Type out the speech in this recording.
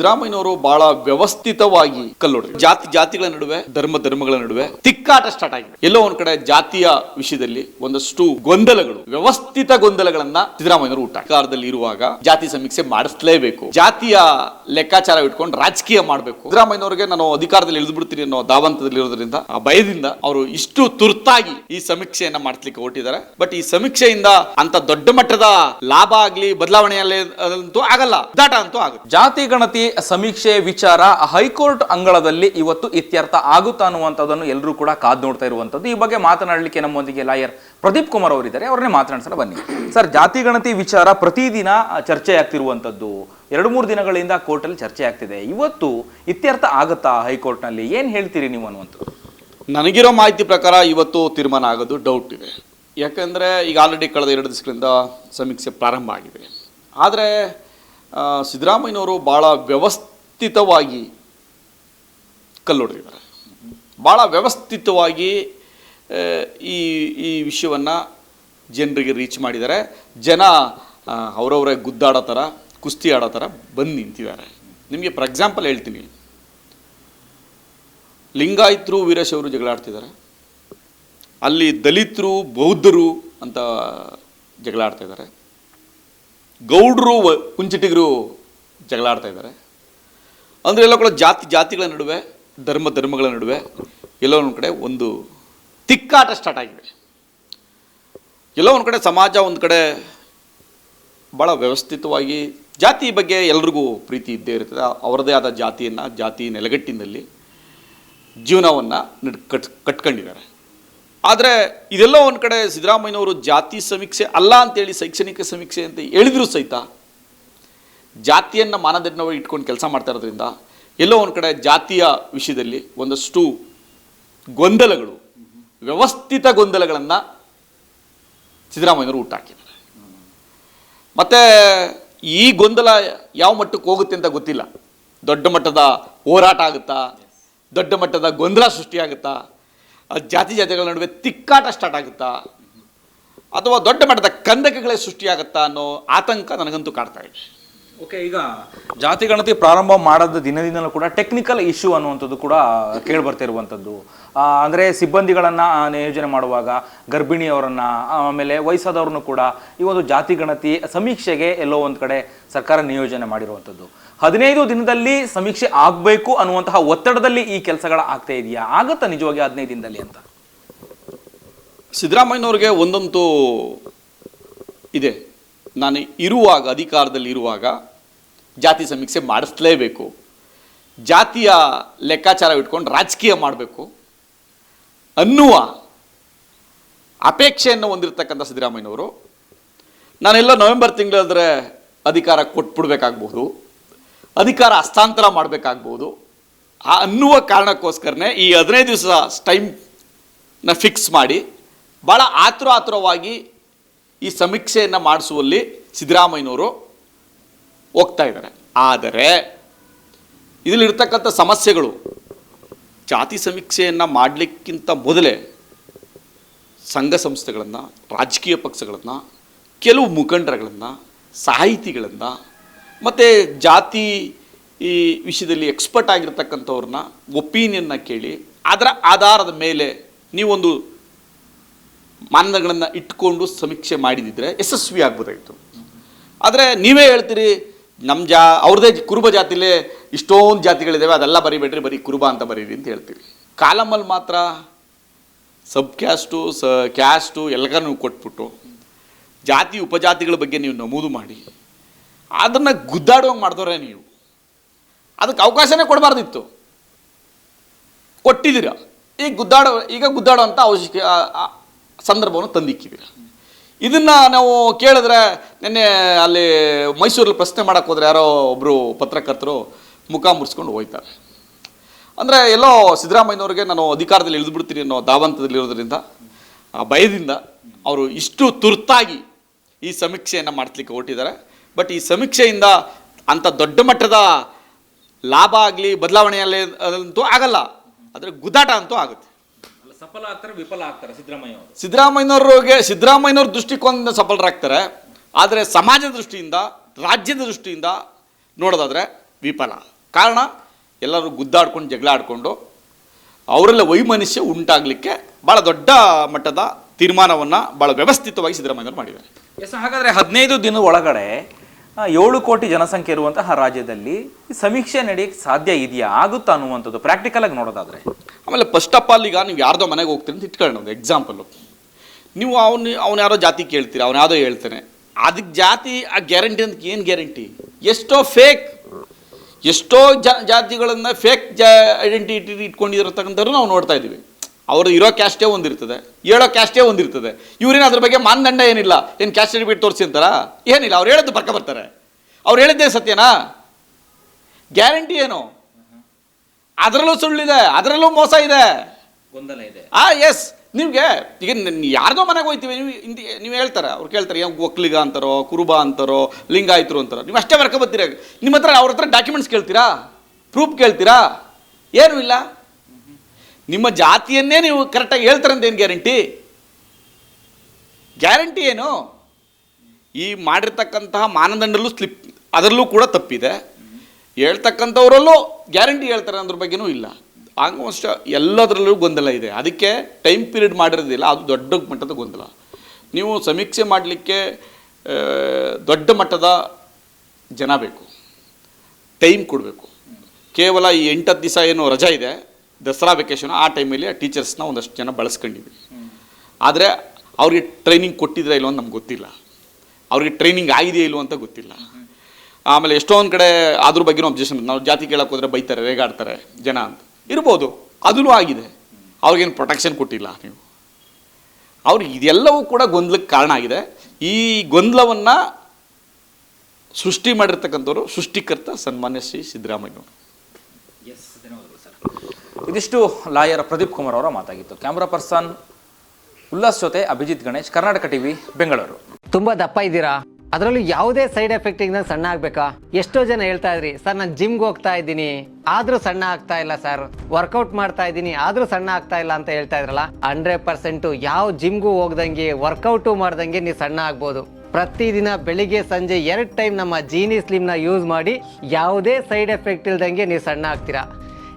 ಸಿದ್ದರಾಮಯ್ಯನವರು ಬಹಳ ವ್ಯವಸ್ಥಿತವಾಗಿ ಕಲ್ಲೊಡ್ರಿ ಜಾತಿ ಜಾತಿಗಳ ನಡುವೆ, ಧರ್ಮ ಧರ್ಮಗಳ ನಡುವೆ ತಿಕ್ಕಾಟ ಸ್ಟಾರ್ಟ್ ಆಗಿದೆ. ಎಲ್ಲೋ ಒಂದ್ ಕಡೆ ಜಾತಿಯ ವಿಷಯದಲ್ಲಿ ಒಂದಷ್ಟು ಗೊಂದಲಗಳು, ವ್ಯವಸ್ಥಿತ ಗೊಂದಲಗಳನ್ನ ಸಿದ್ದರಾಮಯ್ಯನವರು ಊಟ ಅಧಿಕಾರದಲ್ಲಿ ಇರುವಾಗ ಜಾತಿ ಸಮೀಕ್ಷೆ ಮಾಡಿಸ್ಲೇಬೇಕು. ಜಾತಿಯ ಲೆಕ್ಕಾಚಾರ ಇಟ್ಕೊಂಡು ರಾಜಕೀಯ ಮಾಡಬೇಕು. ಸಿದ್ದರಾಮಯ್ಯನವರಿಗೆ ನಾನು ಅಧಿಕಾರದಲ್ಲಿ ಇಳಿದು ಬಿಡ್ತೀನಿ ಅನ್ನೋ ದಾವಂತದಲ್ಲಿ ಇರೋದ್ರಿಂದ, ಆ ಭಯದಿಂದ ಅವರು ಇಷ್ಟು ತುರ್ತಾಗಿ ಈ ಸಮೀಕ್ಷೆಯನ್ನ ಮಾಡಿಸ್ಲಿಕ್ಕೆ ಹೊರಟಿದ್ದಾರೆ. ಬಟ್ ಈ ಸಮೀಕ್ಷೆಯಿಂದ ಅಂತ ದೊಡ್ಡ ಮಟ್ಟದ ಲಾಭ ಆಗ್ಲಿ, ಬದಲಾವಣೆ ಅಂತೂ ಆಗಲ್ಲ. ದಾಟ ಅಂತೂ ಆಗುತ್ತೆ. ಜಾತಿ ಗಣತಿ ಸಮೀಕ್ಷೆ ವಿಚಾರ ಹೈಕೋರ್ಟ್ ಅಂಗಳದಲ್ಲಿ ಇವತ್ತು ಇತ್ಯರ್ಥ ಆಗುತ್ತಾ ಅನ್ನುವಂಥದ್ದನ್ನು ಎಲ್ಲರೂ ಕೂಡ ಕಾದು ನೋಡ್ತಾ ಇರುವಂಥದ್ದು. ಈ ಬಗ್ಗೆ ಮಾತನಾಡಲಿಕ್ಕೆ ನಮ್ಮೊಂದಿಗೆ ಲಾಯರ್ ಪ್ರದೀಪ್ ಕುಮಾರ್ ಅವರಿದ್ದಾರೆ. ಅವ್ರನ್ನೇ ಮಾತನಾಡ್ಸೋಣ, ಬನ್ನಿ. ಸರ್, ಜಾತಿ ಗಣತಿ ವಿಚಾರ ಪ್ರತಿದಿನ ಚರ್ಚೆ ಆಗ್ತಿರುವಂಥದ್ದು ಎರಡು ಮೂರು ದಿನಗಳಿಂದ ಕೋರ್ಟಲ್ಲಿ ಚರ್ಚೆ ಆಗ್ತಿದೆ ಇವತ್ತು ಇತ್ಯರ್ಥ ಆಗುತ್ತಾ ಹೈಕೋರ್ಟ್ನಲ್ಲಿ? ಏನು ಹೇಳ್ತೀರಿ ನೀವು ಅನ್ನುವಂಥದ್ದು? ನನಗಿರೋ ಮಾಹಿತಿ ಪ್ರಕಾರ ಇವತ್ತು ತೀರ್ಮಾನ ಆಗೋದು ಡೌಟ್ ಇದೆ. ಯಾಕಂದರೆ ಈಗ ಆಲ್ರೆಡಿ ಕಳೆದ ಎರಡು ದಿವಸಗಳಿಂದ ಸಮೀಕ್ಷೆ ಪ್ರಾರಂಭ ಆಗಿದೆ. ಆದರೆ ಸಿದ್ದರಾಮಯ್ಯನವರು ಭಾಳ ವ್ಯವಸ್ಥಿತವಾಗಿ ಕಲ್ಲೊಡೆದಿದ್ದಾರೆ. ಭಾಳ ವ್ಯವಸ್ಥಿತವಾಗಿ ಈ ಈ ವಿಷಯವನ್ನು ಜನರಿಗೆ ರೀಚ್ ಮಾಡಿದ್ದಾರೆ. ಜನ ಅವರವರೇ ಗುದ್ದಾಡೋ ಥರ ಕುಸ್ತಿ ಆಡೋ ಥರ ಬಂದು ನಿಂತಿದ್ದಾರೆ. ನಿಮಗೆ ಫಾರ್ ಎಕ್ಸಾಂಪಲ್ ಹೇಳ್ತೀನಿ. ಲಿಂಗಾಯತರು ವೀರಶೈವರು ಜಗಳ ಆಡ್ತಿದ್ದಾರೆ. ಅಲ್ಲಿ ದಲಿತರು, ಬೌದ್ಧರು ಅಂತ ಜಗಳ ಆಡ್ತಾ ಇದ್ದಾರೆ ಗೌಡ್ರು ಕುಂಚಿಟಿಗರು ಜಗಳ ಆಡ್ತಾ ಇದ್ದಾರೆ. ಅಂದರೆ ಎಲ್ಲ ಕೂಡ ಜಾತಿ, ಜಾತಿಗಳ ನಡುವೆ, ಧರ್ಮ, ಧರ್ಮಗಳ ನಡುವೆ ಎಲ್ಲೋ ಒಂದು ಕಡೆ ಒಂದು ತಿಕ್ಕಾಟ ಸ್ಟಾರ್ಟ್ ಆಗಿದೆ. ಎಲ್ಲೋ ಒಂದು ಕಡೆ ಸಮಾಜ ಒಂದು ಕಡೆ ಭಾಳ ವ್ಯವಸ್ಥಿತವಾಗಿ ಜಾತಿ ಬಗ್ಗೆ ಎಲ್ರಿಗೂ ಪ್ರೀತಿ ಇದ್ದೇ ಇರ್ತದೆ. ಅವರದೇ ಆದ ಜಾತಿಯನ್ನು, ಜಾತಿ ನೆಲೆಗಟ್ಟಿನಲ್ಲಿ ಜೀವನವನ್ನು ನಡ್ ಕಟ್ ಕಟ್ಕೊಂಡಿದ್ದಾರೆ. ಆದರೆ ಇದೆಲ್ಲ ಒಂದು ಕಡೆ ಸಿದ್ದರಾಮಯ್ಯನವರು ಜಾತಿ ಸಮೀಕ್ಷೆ ಅಲ್ಲ ಅಂತೇಳಿ ಶೈಕ್ಷಣಿಕ ಸಮೀಕ್ಷೆ ಅಂತ ಹೇಳಿದ್ರು ಸಹಿತ ಜಾತಿಯನ್ನು ಮಾನದಂಡವಾಗಿ ಇಟ್ಕೊಂಡು ಕೆಲಸ ಮಾಡ್ತಾ ಇರೋದ್ರಿಂದ ಎಲ್ಲೋ ಒಂದು ಕಡೆ ಜಾತಿಯ ವಿಷಯದಲ್ಲಿ ಒಂದಷ್ಟು ಗೊಂದಲಗಳು, ವ್ಯವಸ್ಥಿತ ಗೊಂದಲಗಳನ್ನು ಸಿದ್ದರಾಮಯ್ಯನವರು ಹುಟ್ಟಾಕಿದ್ದಾರೆ ಮತ್ತು ಈ ಗೊಂದಲ ಯಾವ ಮಟ್ಟಕ್ಕೆ ಹೋಗುತ್ತೆ ಅಂತ ಗೊತ್ತಿಲ್ಲ. ದೊಡ್ಡ ಮಟ್ಟದ ಹೋರಾಟ ಆಗುತ್ತಾ, ದೊಡ್ಡ ಮಟ್ಟದ ಗೊಂದಲ ಸೃಷ್ಟಿಯಾಗುತ್ತಾ ಜಾತಿ ಜಾತಿಗಳ ನಡುವೆ ತಿಕ್ಕಾಟ ಸ್ಟಾರ್ಟ್ ಆಗುತ್ತಾ? ಅಥವಾ ದೊಡ್ಡ ಮಟ್ಟದ ಕಂದಕಗಳೇ ಸೃಷ್ಟಿಯಾಗುತ್ತಾ ಅನ್ನೋ ಆತಂಕ ನನಗಂತೂ ಕಾಡ್ತಾ ಇದೆ. ಓಕೆ ಈಗ ಜಾತಿ ಗಣತಿ ಪ್ರಾರಂಭ ಮಾಡದ ದಿನದಿಂದಲೂ ಕೂಡ ಟೆಕ್ನಿಕಲ್ ಇಶ್ಯೂ ಅನ್ನುವಂಥದ್ದು ಕೂಡ ಕೇಳಿ ಬರ್ತಾ ಇರುವಂಥದ್ದು ಅಂದರೆ ಸಿಬ್ಬಂದಿಗಳನ್ನು ನಿಯೋಜನೆ ಮಾಡುವಾಗ ಗರ್ಭಿಣಿಯವರನ್ನು ಆಮೇಲೆ ವಯಸ್ಸಾದವ್ರನ್ನು ಕೂಡ ಈ ಒಂದು ಜಾತಿ ಗಣತಿ ಸಮೀಕ್ಷೆಗೆ ಎಲ್ಲೋ ಒಂದು ಕಡೆ ಸರ್ಕಾರ ನಿಯೋಜನೆ ಮಾಡಿರುವಂಥದ್ದು. ಹದಿನೈದು ದಿನದಲ್ಲಿ ಸಮೀಕ್ಷೆ ಆಗಬೇಕು ಅನ್ನುವಂತಹ ಒತ್ತಡದಲ್ಲಿ ಈ ಕೆಲಸಗಳ ಆಗ್ತಾ ಇದೆಯಾ? ಆಗತ್ತಾ ನಿಜವಾಗಿ ಹದಿನೈದು ದಿನದಲ್ಲಿ ಅಂತ? ಸಿದ್ದರಾಮಯ್ಯನವ್ರಿಗೆ ಒಂದಂತೂ ಇದೆ. ನಾನು ಇರುವಾಗ, ಅಧಿಕಾರದಲ್ಲಿ ಇರುವಾಗ ಜಾತಿ ಸಮೀಕ್ಷೆ ಮಾಡಿಸ್ಲೇಬೇಕು. ಜಾತಿಯ ಲೆಕ್ಕಾಚಾರ ಇಟ್ಕೊಂಡು ರಾಜಕೀಯ ಮಾಡಬೇಕು ಅನ್ನುವ ಅಪೇಕ್ಷೆಯನ್ನು ಹೊಂದಿರತಕ್ಕಂಥ ಸಿದ್ದರಾಮಯ್ಯನವರು, ನಾನೆಲ್ಲ ನವೆಂಬರ್ ತಿಂಗಳಾದರೆ ಅಧಿಕಾರ ಕೊಟ್ಬಿಡ್ಬೇಕಾಗ್ಬೋದು ಅಧಿಕಾರ ಹಸ್ತಾಂತರ ಮಾಡಬೇಕಾಗ್ಬೋದು. ಅನ್ನುವ ಕಾರಣಕ್ಕೋಸ್ಕರನೇ ಈ ಹದಿನೈದು ದಿವಸ ಟೈಮ್ನ ಫಿಕ್ಸ್ ಮಾಡಿ ಭಾಳ ಆತುರ ಆತುರವಾಗಿ ಈ ಸಮೀಕ್ಷೆಯನ್ನು ಮಾಡಿಸುವಲ್ಲಿ ಸಿದ್ದರಾಮಯ್ಯನವರು ಹೋಗ್ತಾ ಇದ್ದಾರೆ. ಆದರೆ, ಇದರಲ್ಲಿರ್ತಕ್ಕಂಥ ಸಮಸ್ಯೆಗಳು, ಜಾತಿ ಸಮೀಕ್ಷೆಯನ್ನು ಮಾಡಲಿಕ್ಕಿಂತ ಮೊದಲೇ ಸಂಘ ಸಂಸ್ಥೆಗಳನ್ನು, ರಾಜಕೀಯ ಪಕ್ಷಗಳನ್ನು, ಕೆಲವು ಮುಖಂಡರುಗಳನ್ನು, ಸಾಹಿತಿಗಳನ್ನು ಮತ್ತು ಜಾತಿ ಈ ವಿಷಯದಲ್ಲಿ ಎಕ್ಸ್ಪರ್ಟ್ ಆಗಿರ್ತಕ್ಕಂಥವ್ರನ್ನ ಒಪಿನಿಯನ್ನ ಕೇಳಿ, ಅದರ ಆಧಾರದ ಮೇಲೆ ನೀವೊಂದು ಮಾನದಂಡಗಳನ್ನು ಇಟ್ಕೊಂಡು ಸಮೀಕ್ಷೆ ಮಾಡಿದಿದ್ರೆ ಯಶಸ್ವಿ ಆಗ್ಬೋದಾಗಿತ್ತು. ಆದರೆ ನೀವೇ ಹೇಳ್ತೀರಿ ನಮ್ಮ ಜಾ ಅವ್ರದ್ದೇ ಕುರುಬ ಜಾತಿಲೇ ಇಷ್ಟೊಂದು ಜಾತಿಗಳಿದ್ದಾವೆ ಅದೆಲ್ಲ ಬರಿಬೇಡ್ರಿ, ಬರೀ ಕುರುಬ ಅಂತ ಬರೀರಿ ಅಂತ ಹೇಳ್ತೀರಿ ಕಾಲಮಲ್ಲಿ ಮಾತ್ರ ಸಬ್ ಕ್ಯಾಸ್ಟು, ಸ, ಕ್ಯಾಸ್ಟು ಎಲ್ಲರೂ ಕೊಟ್ಬಿಟ್ಟು ಜಾತಿ ಉಪಜಾತಿಗಳ ಬಗ್ಗೆ ನೀವು ನಮೂದು ಮಾಡಿ ಅದನ್ನು ಗುದ್ದಾಡುವಂಗೆ ಮಾಡಿದವ್ರೆ ನೀವು. ಅದಕ್ಕೆ ಅವಕಾಶನೇ ಕೊಡಬಾರ್ದಿತ್ತು. ಕೊಟ್ಟಿದ್ದೀರ. ಈಗ ಗುದ್ದಾಡೋ ಈಗ ಗುದ್ದಾಡೋ ಅಂತ ಅವಶ್ಯಕ ಸಂದರ್ಭವನ್ನು ತಂದಿಕ್ಕಿದ್ದೀರ ಇದನ್ನು ನಾವು ಕೇಳಿದ್ರೆ ನಿನ್ನೆ ಅಲ್ಲಿ ಮೈಸೂರಲ್ಲಿ ಪ್ರಶ್ನೆ ಮಾಡೋಕ್ಕೆ ಹೋದ್ರೆ ಯಾರೋ ಒಬ್ಬರು ಪತ್ರಕರ್ತರು ಮುಖ ಮುರಿಸ್ಕೊಂಡು ಹೋಯ್ತಾರೆ. ಅಂದರೆ ಎಲ್ಲೋ ಸಿದ್ದರಾಮಯ್ಯನವ್ರಿಗೆ ನಾನು ಅಧಿಕಾರದಲ್ಲಿ ಇಳಿದುಬಿಡ್ತೀನಿ ಅನ್ನೋ ದಾವಂತದಲ್ಲಿ ಇರೋದ್ರಿಂದ, ಆ ಭಯದಿಂದ ಅವರು ಇಷ್ಟು ತುರ್ತಾಗಿ ಈ ಸಮೀಕ್ಷೆಯನ್ನು ಮಾಡಿಸ್ಲಿಕ್ಕೆ ಹೊರಟಿದ್ದಾರೆ. ಬಟ್ ಈ ಸಮೀಕ್ಷೆಯಿಂದ ಅಂಥ ದೊಡ್ಡ ಮಟ್ಟದ ಲಾಭ ಆಗಲಿ ಬದಲಾವಣೆಯಲ್ಲಿ ಅಂತೂ ಆಗಲ್ಲ. ಆದರೆ ಗುದ್ದಾಟ ಅಂತೂ ಆಗುತ್ತೆ. ಸಫಲ ಆಗ್ತಾರೆ ವಿಫಲ ಆಗ್ತಾರೆ ಸಿದ್ದರಾಮಯ್ಯ ಅವರು. ಸಿದ್ದರಾಮಯ್ಯನವ್ರಿಗೆ ಸಿದ್ದರಾಮಯ್ಯನವ್ರ ದೃಷ್ಟಿಕೋನದಿಂದ ಸಫಲರಾಗ್ತಾರೆ. ಆದರೆ ಸಮಾಜದ ದೃಷ್ಟಿಯಿಂದ ರಾಜ್ಯದ ದೃಷ್ಟಿಯಿಂದ ನೋಡೋದಾದರೆ ವಿಫಲ. ಕಾರಣ ಎಲ್ಲರೂ ಗುದ್ದಾಡ್ಕೊಂಡು ಜಗಳ ಆಡಿಕೊಂಡು ಅವರೆಲ್ಲ ವೈಮನಸ್ಯ ಉಂಟಾಗಲಿಕ್ಕೆ ಭಾಳ ದೊಡ್ಡ ಮಟ್ಟದ ತೀರ್ಮಾನವನ್ನು ಭಾಳ ವ್ಯವಸ್ಥಿತವಾಗಿ ಸಿದ್ದರಾಮಯ್ಯವ್ರು ಮಾಡಿದ್ದಾರೆ. ಎಸ್ ಹಾಗಾದರೆ ಹದಿನೈದು ದಿನದ ಒಳಗಡೆ ಏಳು ಕೋಟಿ ಜನಸಂಖ್ಯೆ ಇರುವಂತಹ ರಾಜ್ಯದಲ್ಲಿ ಸಮೀಕ್ಷೆ ನಡೆಯಕ್ಕೆ ಸಾಧ್ಯ ಇದೆಯಾ? ಆಗುತ್ತಾ ಅನ್ನುವಂಥದ್ದು ಪ್ರಾಕ್ಟಿಕಲ್ ಆಗಿ ನೋಡೋದಾದ್ರೆ. ಆಮೇಲೆ ಫಸ್ಟ್ ಆಫ್ ಆಲ್ ಈಗ ನೀವು ಯಾರ್ದೋ ಮನೆಗೆ ಹೋಗ್ತೀರಿ ಅಂತ ಇಟ್ಕೊಳ್ಳೋಣ ಒಂದು ಎಕ್ಸಾಂಪಲ್ಲು ನೀವು ಅವನು, ಅವ್ನು ಯಾರೋ ಜಾತಿ ಕೇಳ್ತೀರಿ, ಅವ್ನು ಯಾವುದೋ ಹೇಳ್ತಾನೆ. ಅದಕ್ಕೆ ಜಾತಿ, ಆ ಗ್ಯಾರಂಟಿ ಅಂತ ಏನು ಗ್ಯಾರಂಟಿ ಎಷ್ಟೋ ಫೇಕ್ ಎಷ್ಟೋ ಜಾತಿಗಳನ್ನು ಫೇಕ್ ಜಾ ಐಡೆಂಟಿಟಿ ಇಟ್ಕೊಂಡಿರತಕ್ಕಂಥವ್ರು ನಾವು ನೋಡ್ತಾ ಇದ್ದೀವಿ. ಅವ್ರು ಇರೋ ಕ್ಯಾಸ್ಟೇ ಒಂದಿರ್ತದೆ ಹೇಳೋ ಕ್ಯಾಸ್ಟೇ ಒಂದಿರ್ತದೆ. ಇವ್ರೇನು ಅದ್ರ ಬಗ್ಗೆ ಮಾನದಂಡ ಏನಿಲ್ಲ ಏನು ಕ್ಯಾಸ್ಟ್ ಸರ್ಟಿಫಿಕೇಟ್ ತೋರಿಸಿ ಅಂತಾರ? ಏನಿಲ್ಲ ಅವ್ರು ಹೇಳೋದು ಬರ್ಕ ಬರ್ತಾರೆ. ಅವ್ರು ಹೇಳಿದ್ದೇ ಸತ್ಯನಾ? ಗ್ಯಾರಂಟಿ ಏನು? ಅದರಲ್ಲೂ ಸುಳ್ಳಿದೆ ಅದರಲ್ಲೂ ಮೋಸ ಇದೆ. ಗೊಂದಲ ಇದೆ. ಆ ಎಸ್ ನಿಮಗೆ ಈಗ ಯಾರ್ದೋ ಮನೆಗೆ ಹೋಗ್ತೀವಿ ನೀವು ಹಿಂದಿ ನೀವು ಹೇಳ್ತಾರೆ ಅವ್ರು ಕೇಳ್ತಾರೆ ಏನು ಒಕ್ಲಿಗ ಅಂತಾರೋ ಕುರುಬ ಅಂತಾರೋ ಲಿಂಗಾಯಿತರು ಅಂತಾರೋ ನೀವು ಅಷ್ಟೇ ಬರ್ಕೊ ಬರ್ತೀರ. ನಿಮ್ಮ ಹತ್ರ ಅವ್ರ ಹತ್ರ ಡಾಕ್ಯುಮೆಂಟ್ಸ್ ಕೇಳ್ತೀರಾ? ಪ್ರೂಫ್ ಕೇಳ್ತೀರಾ? ಏನೂ ಇಲ್ಲ. ನಿಮ್ಮ ಜಾತಿಯನ್ನೇ ನೀವು ಕರೆಕ್ಟಾಗಿ ಹೇಳ್ತಾರೆ ಅಂತ ಏನು ಗ್ಯಾರಂಟಿ ಗ್ಯಾರಂಟಿ ಏನು? ಈ ಮಾಡಿರ್ತಕ್ಕಂತಹ ಮಾನದಂಡಲ್ಲೂ ಸ್ಲಿಪ್ ಅದರಲ್ಲೂ ಕೂಡ ತಪ್ಪಿದೆ. ಹೇಳ್ತಕ್ಕಂಥವರಲ್ಲೂ ಗ್ಯಾರಂಟಿ ಹೇಳ್ತಾರೆ, ಅದ್ರ ಬಗ್ಗೆನೂ ಇಲ್ಲ. ಆಲ್ಮೋಸ್ಟ್ ಎಲ್ಲದರಲ್ಲೂ ಗೊಂದಲ ಇದೆ. ಅದಕ್ಕೆ ಟೈಮ್ ಪೀರಿಯಡ್ ಮಾಡಿರೋದಿಲ್ಲ, ಅದು ದೊಡ್ಡ ಮಟ್ಟದ ಗೊಂದಲ. ನೀವು ಸಮೀಕ್ಷೆ ಮಾಡಲಿಕ್ಕೆ ದೊಡ್ಡ ಮಟ್ಟದ ಜನ ಬೇಕು. ಟೈಮ್ ಕೊಡಬೇಕು. ಕೇವಲ ಈ ಎಂಟತ್ತು ದಿವಸ ಏನು ರಜಾ ಇದೆ. ದಸರಾ ವೆಕೇಶನ್ ಆ ಟೈಮಲ್ಲಿ ಟೀಚರ್ಸ್ನ ಒಂದಷ್ಟು ಜನ ಬಳಸ್ಕೊಂಡಿದ್ವಿ. ಆದರೆ ಅವ್ರಿಗೆ ಟ್ರೈನಿಂಗ್ ಕೊಟ್ಟಿದ್ರೆ ಇಲ್ಲೋ ನಮ್ಗೆ ಗೊತ್ತಿಲ್ಲ. ಅವ್ರಿಗೆ ಟ್ರೈನಿಂಗ್ ಆಗಿದೆಯೋ ಇಲ್ಲೋ ಅಂತ ಗೊತ್ತಿಲ್ಲ. ಆಮೇಲೆ ಎಷ್ಟೊಂದು ಕಡೆ ಅದ್ರ ಬಗ್ಗೆನೂ ಅಬ್ಜೆಕ್ಷನ್ ನಾವು ಜಾತಿ ಕೇಳಕ್ಕೆ ಹೋದ್ರೆ ಬೈತಾರೆ, ರೇಗಾಡ್ತಾರೆ ಜನ ಅಂತ. ಇರ್ಬೋದು ಅದೂ ಆಗಿದೆ. ಅವ್ರಿಗೇನು ಪ್ರೊಟೆಕ್ಷನ್ ಕೊಟ್ಟಿಲ್ಲ ನೀವು. ಅವ್ರಿಗೆ ಇದೆಲ್ಲವೂ ಕೂಡ ಗೊಂದಲಕ್ಕೆ ಕಾರಣ ಆಗಿದೆ. ಈ ಗೊಂದಲವನ್ನು ಸೃಷ್ಟಿ ಮಾಡಿರ್ತಕ್ಕಂಥವ್ರು ಸೃಷ್ಟಿಕರ್ತ ಸನ್ಮಾನ್ಯ ಶ್ರೀ ಸಿದ್ದರಾಮಯ್ಯವರು ಇದಿಷ್ಟು ಲಾಯರ್ ಪ್ರದೀಪ್ ಕುಮಾರ್ ಅವರ ಮಾತಾಗಿತ್ತು. ಕ್ಯಾಮ್ರಾ ಪರ್ಸನ್ ಉಲ್ಲಾಸ್ ಜೊತೆ ಅಭಿಜಿತ್ ಗಣೇಶ್, ಕರ್ನಾಟಕ ಟಿವಿ, ಬೆಂಗಳೂರು. ತುಂಬಾ ದಪ್ಪ ಇದ್ದೀರಾ? ಅದರಲ್ಲೂ ಯಾವುದೇ ಸೈಡ್ ಎಫೆಕ್ಟ್ ಇಂದ ಸಣ್ಣ ಆಗ್ಬೇಕಾ? ಎಷ್ಟೋ ಜನ ಹೇಳ್ತಾ ಇದ್ರಿ, ಸರ್, ನಾನು ಜಿಮ್ಗೆ ಹೋಗ್ತಾ ಇದ್ದೀನಿ. ಆದ್ರೂ ಸಣ್ಣ ಆಗ್ತಾ ಇಲ್ಲ, ಸರ್. ವರ್ಕೌಟ್ ಮಾಡ್ತಾ ಇದ್ದೀನಿ, ಆದ್ರೂ ಸಣ್ಣ ಆಗ್ತಾ ಇಲ್ಲ ಅಂತ ಹೇಳ್ತಾ ಇದ್ರಲ್ಲ, ಹಂಡ್ರೆಡ್ ಪರ್ಸೆಂಟ್ ಯಾವ ಜಿಮ್ಗೂ ಹೋಗ್ದಂಗೆ ವರ್ಕೌಟು ಮಾಡ್ದಂಗೆ ನೀವು ಸಣ್ಣ ಆಗ್ಬೋದು. ಪ್ರತಿದಿನ ಬೆಳಿಗ್ಗೆ, ಸಂಜೆ ಎರಡು ಟೈಮ್ ನಮ್ಮ ಜೀನಿ ಸ್ಲಿಮ್ನ ಯೂಸ್ ಮಾಡಿ ಯಾವುದೇ ಸೈಡ್ ಎಫೆಕ್ಟ್ ಇಲ್ದಂಗೆ ನೀವು ಸಣ್ಣ ಆಗ್ತೀರಾ?